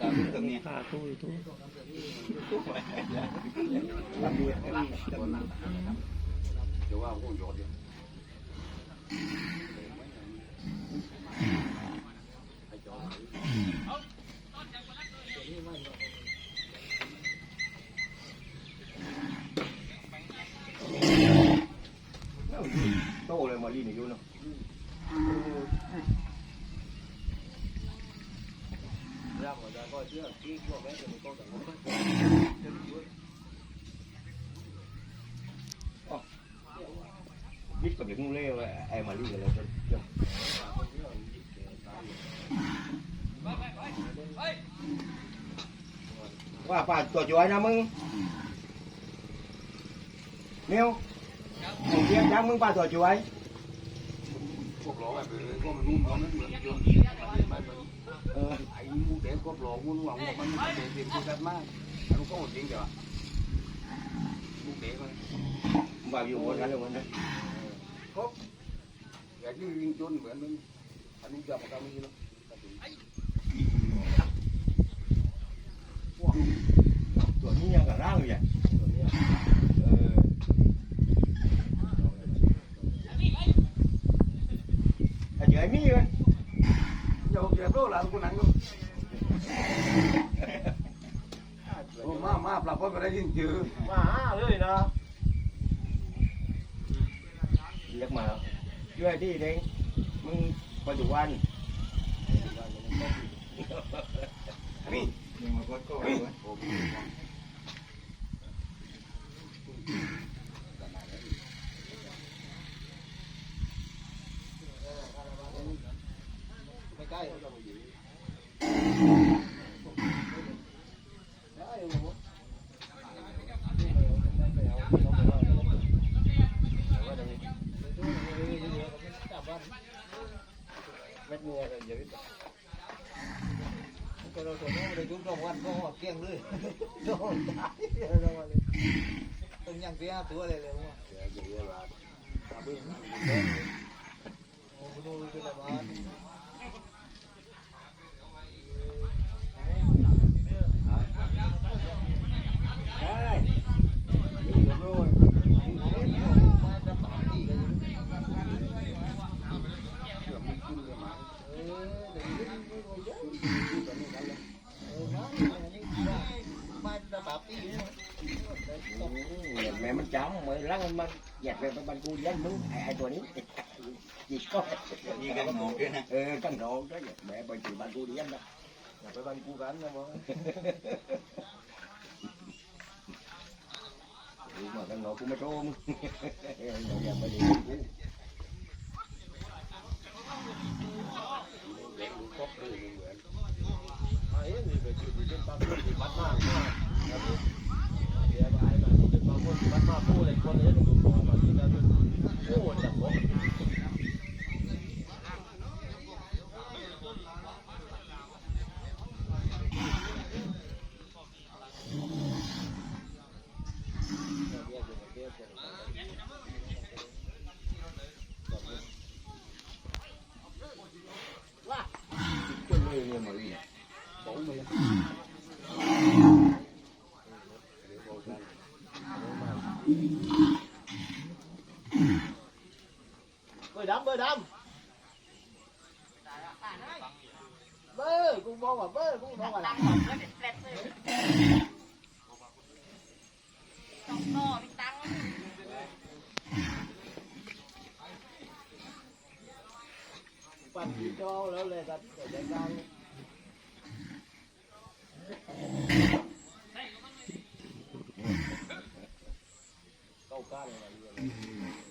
ตามตรงนี้ขาตู้ตู้ตามดูเดี๋ยวว่าพวโยนเดียวโตเลยมาลีนี่อยู่เนาะ ra ngoài ra coi chứ cái cô bé thì mình câu tận không có มิดกับเด็กงูเล่ไไอ้มาลีกันเลยจนว่าป่าตัวจอยนะมึงเมียวมึงเทียบจัง มูเด็กก็หลอมูหวังว่ามันเด็กเด็กกันมากมันก็อดจริงเดียวมูเด็กมันบ่าอยู่บนนั้นเลยวันนั้นครบอยากยืนจนเหมือนมันอนุญาตกับมีแล้วตัวนี้ยังกระร่างอยู่อะเออไอ้เจ๋อมีไหม nhiều việc đó là của nắng luôn má má là con phải đi chữ มาหาเลยนะ เรียกมาช่วยที่เด้งมึงไปดูวันนี่มึงมาก็ก็นี่ ไม่ใกล้ cái đó tụi nó để chúng đồng ăn có họ kiêng đấy nó đái đâu mà từng nhang tía tứa này liền mà cái gì là à bên nó cái là bán บันกูยันมึงไอ้ไอ้ตัวนี้จีก็ มีกันหมอกด้วยนะ เออกันโดนก็แม่ไปจีบันกูยันนะ อย่าไปบันกูกันนะมั้ง mà cái nó cũng mới trôm giờ bây giờกู bơi đắm bơi đắm bơi cũng mong mà bơi cũng mong mà ตั้งหมดก็เด็ดแฟลตเลยต้องต่อมีตังค์ ปั่นchoแล้วเลยกันแต่ยังดัง câu cá này là gì Chị Lê là biết chỉ là gì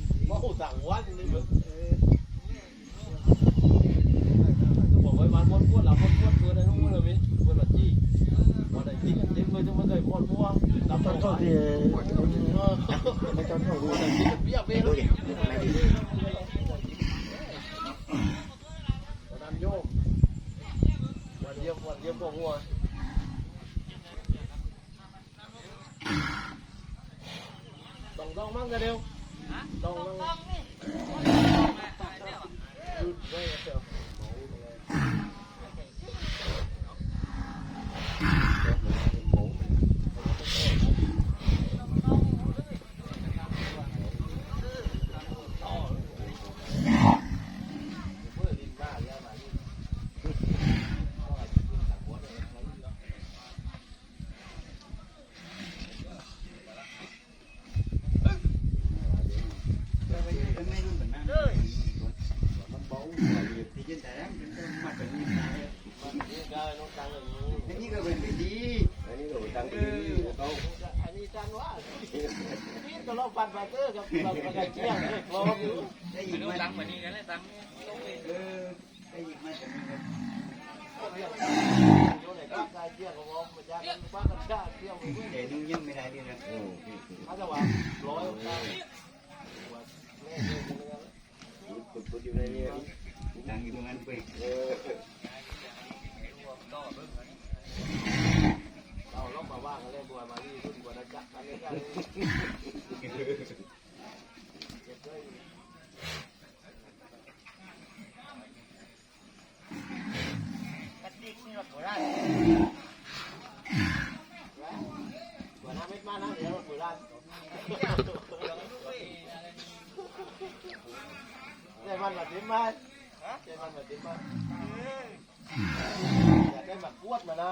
เด้อกับเราไปเที่ยงเลยบอกได้ยินมาตังเหมืนี้กันเลยตังเออได้ยิงมาจากนี้เดี๋ยวนุ่งยิ่งไม่ได้ดีนะโอ้พี่เาจะว่าร้อยเก้าขุดอยู่ในนี้ตังอยู่ตรงนั้นไป มาว่างกันเลยบัวมาที่ขึ้นบัวนะจ๊ะอันนี้ก็เก็บด้วยกระติกนี่เราตัวได้บัวน้ำเม็ดมานะเดี๋ยวบัวร้านได้มันมาจิ้มไหมได้มันมาจิ้มไหมอยากได้มักกวดมานะ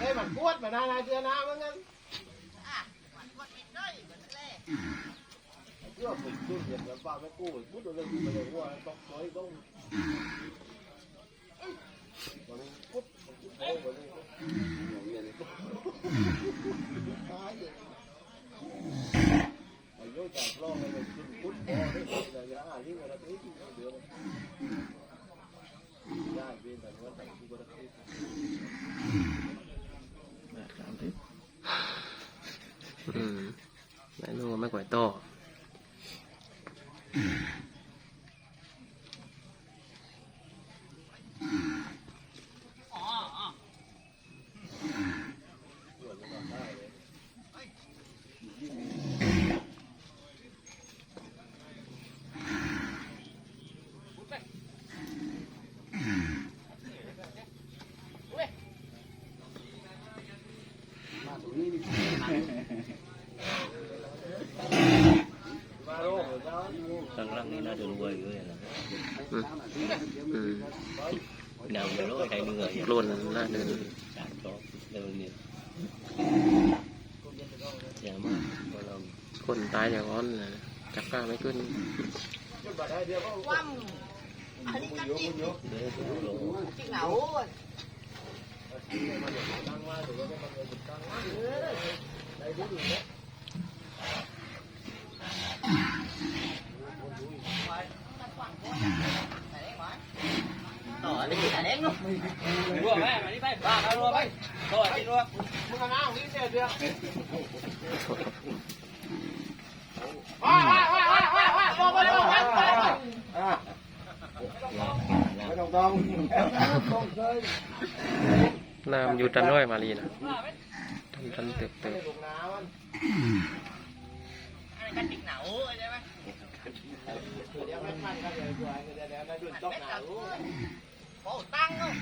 Thế mà cuốt mà na na kia na mới ngân. À, quản quật mình đây, mình lê. Chưa mình chưa việc là vào cái cô ấy bút đồ lên mà để qua bóc nói bông. Còn cút, cút bông vào đây. Cái gì? Ừ. Ừ. Nào nhiều lúc hay người luôn là nên sản con tay nhà con chắc ra mấy cơn. Chiếc nấu. đi cả đi luôn mua mày mày đi bay ba tao luôn bay rồi đi luôn mua cái nào đi xe chưa hoa hoa hoa hoa hoa hoa bò bò bò hoa hoa hoa đồng đồng nam อยู่จันด้วยมาลีนะจันจันตึกตึกกันติกหนาวใช่ไหมเดี๋ยวไม่ทันก็เดี๋ยวเดี๋ยวเดี๋ยวเดี๋ยวโดนตกหนาว có tăng không?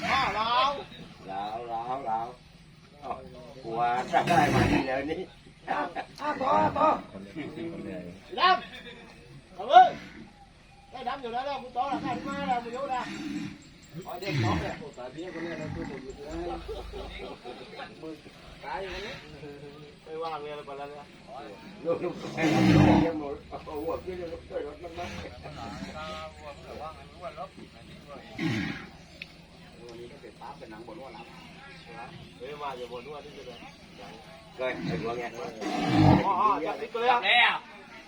Có đâu? Đâu, đâu, đâu. Ủa, sao cái này mà đi lên đi. À, có, có. Lâm. Thằng ơi. Cái đám vô đó đó, là cái ma là vô đó. Hỏi rồi đừng lo nghe Ồ, chắc đi tôi Nè,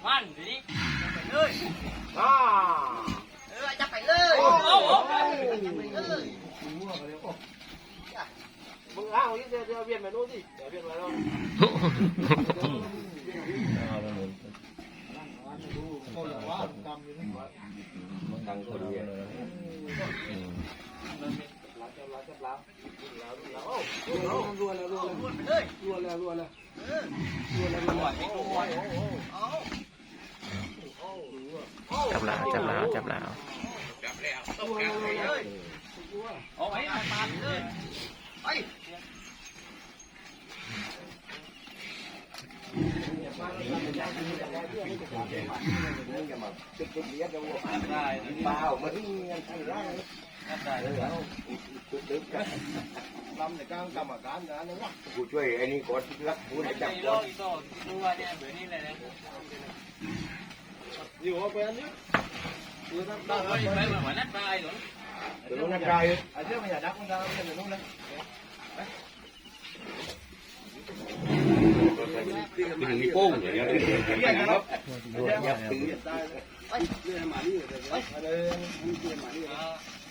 man, đi. Lơi. À. Ừ, chắc phải lơi. Ô, ô, ô. Chắc phải lơi. มาอย่าบ่นว่าที่จะเลยเคยเห็นว่าไงอ๋อจับติ๊กเลยอะแล้วมันทีนี้อ่าเออจะไปเลยโอ้โหมึงอ้างที่เดี๋ยวเวียนไปนู้นสิเดี๋ยวเวียนไปแล้วทางคนเดียวรับจับรับจับรับแล้วแล้วโอ้รัวแล้วรัวแล้วรัวแล้วรัวแล้วรัวแล้วรัวแล้วรัวแล้วจับหลาจับหลาจับหลาเอาไว้เอามาเลย bao mình năm thì căng cầm mà cán nữa nó lắc cụ chơi anh ấy có lắc cú này chặt con nhiều quá quen chứ Hãy subscribe cho kênh Ghiền Mì Gõ Để không bỏ lỡ những video hấp หมือนวันนั้นไปหรอ เดี๋ยวนักกาย ไอ้เรื่องมันอย่าดักมันดังมันอย่านุ่งนะ มันมีโป้งอย่างเงี้ยเรียกครับยับถือ เรื่องมานี่เลยไปเลยมันเรื่องมานี่เลย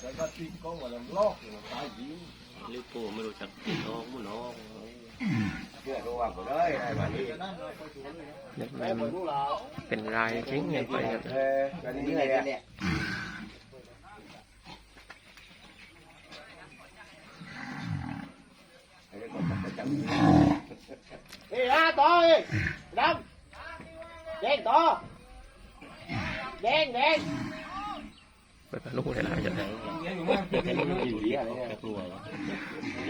แต่ก็ทิ้งกล้องมาแล้วลอกตายยิง ลิโก้ไม่รู้จักติดน้องมุน้อง เชื่อรู้ว่าก็เลยไอ้บ้านนี้ เด็ก แม่ มัน เปิดลูกลา เป็นรายจริงเงินไปกัน เออกัน ของประจำเฮ้ยต่อเฮ้ยดำแดงต่อแดงแดงเปิดลูกเลยนะอย่างไร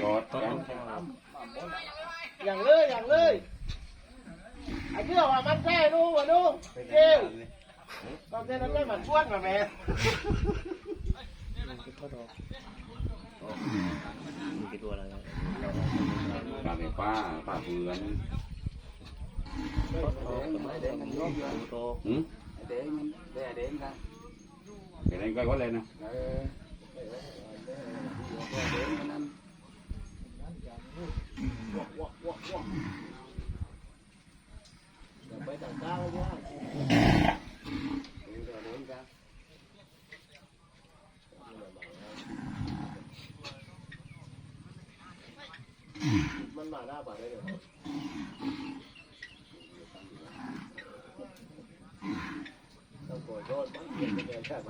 ยอดกันอย่างเลยอย่างเลยไอ้เชื่อว่ามันแค่นู้วะนู้เจ้าตอนนั้นไม่เหมือนพวดมาแม่ปลาป้าปลาเบือนหืมเด้งเด้งเด้งกันเด้งก็ก็เลยนะเ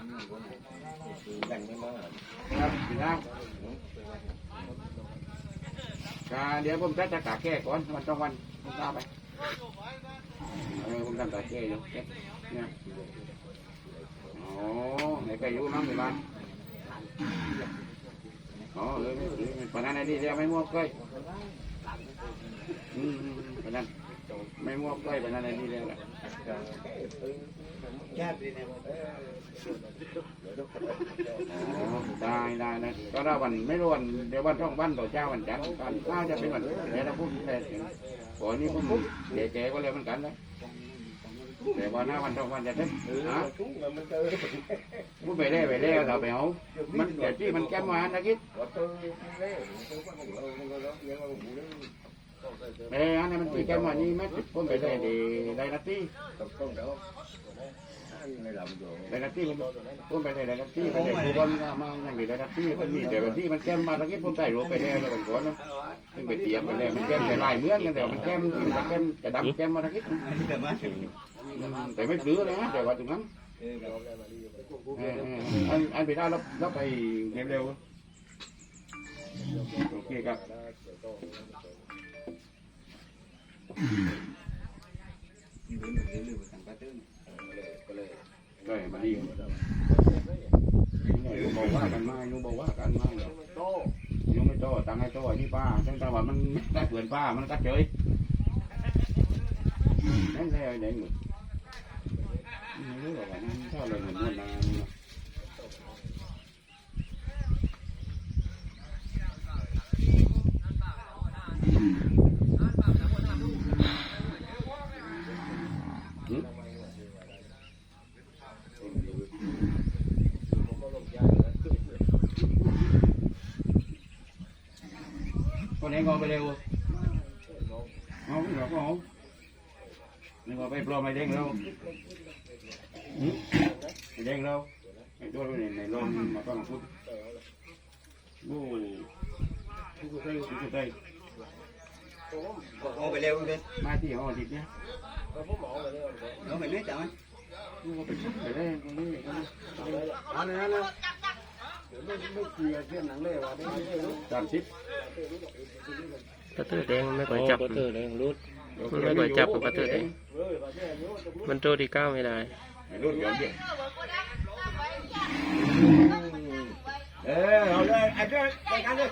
ยังนู้นมันจะใช่เนี่ยผมตั้งตัวตั้งตัวมีหมดเลยได้ปุ๋ยนี้มันเลยอืมนู้นนู้นนู้นเป็นน้ำกาวันไม่มาครับเดี๋ยวผมจะจะกาแก้ก่อนวันสองวันผมตาไปเออผมทำกาแก้อยู่เนี่ยอ๋อไหนไปอยู่มั้งในบ้านอ๋อเลยปนันไอ้นี่เรียกไม่มั่วก้อยอืมปนัน ไม่มั่วก้อยปนั่นนี่เรียกอ๋อได้ได้นะก็ถ้าวันไม่รู้วันเดี๋ยววันท่องวันต่อเจ้าวันจันทร์กันข้าจะเป็นวันเดี๋ยวเราพูดแต่ถึงก่อนนี้ผมเดี๋ยวแกก็เลยมันกันนะแต่วันหน้าวันท่องวันจะเท่ฮะพูดไปได้ไปแล้วเราไปเอามันเดี๋ยวที่มันแก้มานะคิด เล่ตัวก็ของเรามันก็ร้องเสียงเราหูนึงเอ้ยอันนี้มันตีแก้มวันนี้ไหมผมไปได้ดีได้นาทีตกต้นเดี๋ยวไม่หลับอยู่ได้นาทีผมไปได้ได้นาทีไปได้ผู้บอลมาอย่างนี้ได้นาทีมันมีแต่วันที่มันแก้มมาตะกี้ผมใส่รูปไปได้แล้วก่อนนะซึ่งไปเตรียมไปแล้วมันแก้มแต่ลายเหมือนกันแต่มันแก้มมันแก้มจะดำแก้มมาตะกี้แต่ไม่ซื้อเลยนะแต่ว่าตรงนั้นอันอันไปได้แล้วแล้วไปเร็วโอเคครับ ได้มาดียูบอกว่ากันมายูบอกว่ากันมาโตยูไม่โตตังให้โตที่ป้าตั้งแต่ว่ามันได้เปลือนป้ามันก็เฉยนั่นแหละเด็กหมดไม่รู้หรอกว่ามันชอบอะไรเหมือนมัน เราไอ้ตัวในในลมมาต้องพูดโอ้ทุกใจทุกใจเอาไปเร็วเลยมาที่หองติดเนี่ยเอาไปเลยจ้ะดูว่าไปชุบไปได้ตรงนี้ตรงนี้อันนี้นะเดี๋ยวไม่ไม่เกลียเส้นหนังเล่ว่ะไม่ไม่รู้สามสิบ ประตูแดงมันไม่ค่อยจับประตูแดงรุดมันไม่ค่อยจับกับประตูแดงมันโตที่เก้าไม่ได้ไอ้รุ่นย้อนเดียวเออเอาเลยไอ้เจ้าไปกันเลย